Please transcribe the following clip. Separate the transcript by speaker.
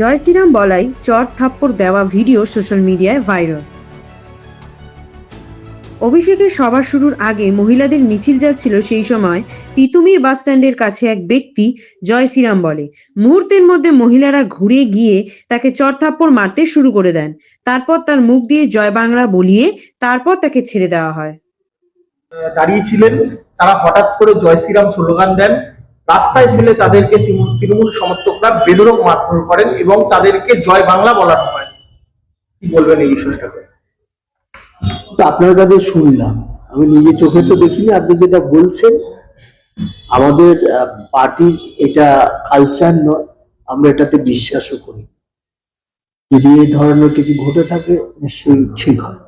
Speaker 1: জয় শ্রীরাম বলাই চর থাপ্পড় দেওয়া ভিডিও সোশ্যাল মিডিয়ায় ভাইরাল। অভিষেকের সভা শুরুর আগে মহিলাদের মিছিল যাচ্ছিল সেই সময় তিতুমির বাস স্ট্যান্ডের কাছে এক ব্যক্তি জয় শ্রীরাম বলে। মুহূর্তের মধ্যে মহিলারা ঘুরে গিয়ে তাকে চরথাপ্পড় মারতে শুরু করে দেন। তারপর তার মুখ দিয়ে জয় বাংলা বলিয়ে তারপর তাকে ছেড়ে দেওয়া হয়।
Speaker 2: দাঁড়িয়েছিলেন, তারা হঠাৎ করে জয় শ্রীরাম স্লোগান দেন রাস্তায় ফেলে তাদেরকে তৃণমূল সমর্থকরা বেদরক মারধর করেন এবং তাদেরকে জয় বাংলা বলানো হয়। কি বলবেন এই বিষয়টাকে
Speaker 3: আপনার কাছে শুনলাম। আমি নিজে চোখে তো দেখিনি, আপনি যেটা বলছেন, আমাদের পার্টির এটা কালচার নয়, আমরা এটাতে বিশ্বাসও করি। যদি এই ধরনের কিছু ঘটে থাকে, নিশ্চয়ই ঠিক হয়।